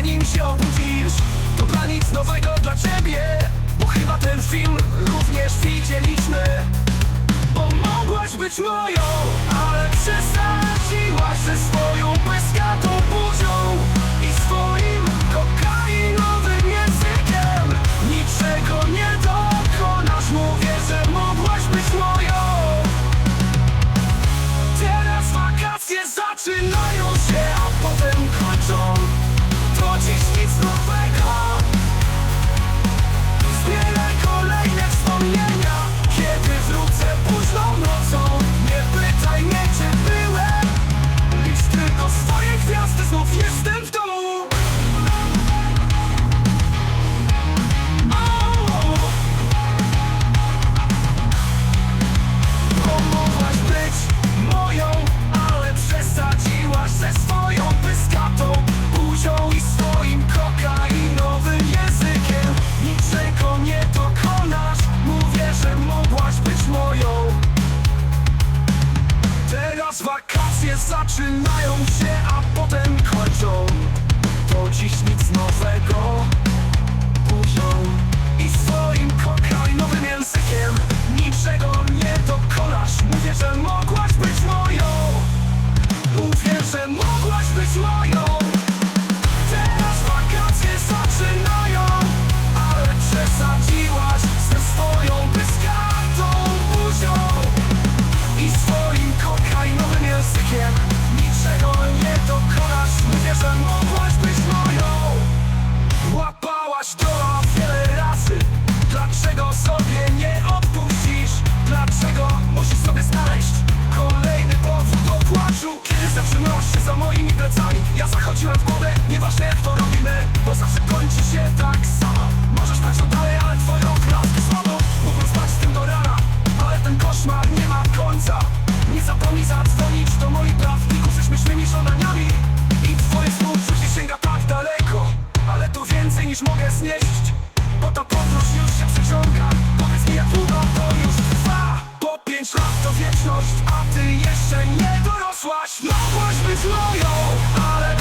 wtedy nim się obudzisz To dla nic nowego dla ciebie Bo chyba ten film również widzieliśmy. Bo mogłaś być moją Ale przesadziłaś ze swoją zaczynają się, a potem kończą. To dziś nic nowego zatrzymałaś się za moimi plecami. Ja zachodziłem w głowę, nieważne jak to robimy Bo zawsze kończy się tak samo. Możesz tak dalej, ale twoją klatkę słabo. Mógłbym spać z tym do rana Ale ten koszmar nie ma końca. Nie zapomnij zadzwonić do moich prawników Ze śmiesznymi żądaniami I twoje współczucie sięga tak daleko. Ale to więcej niż mogę znieść Bo ta podróż już się przeciąga Powiedz mi jak długo to już to wieczność, a ty jeszcze nie dorosłaś. Mogłaś być moją, ale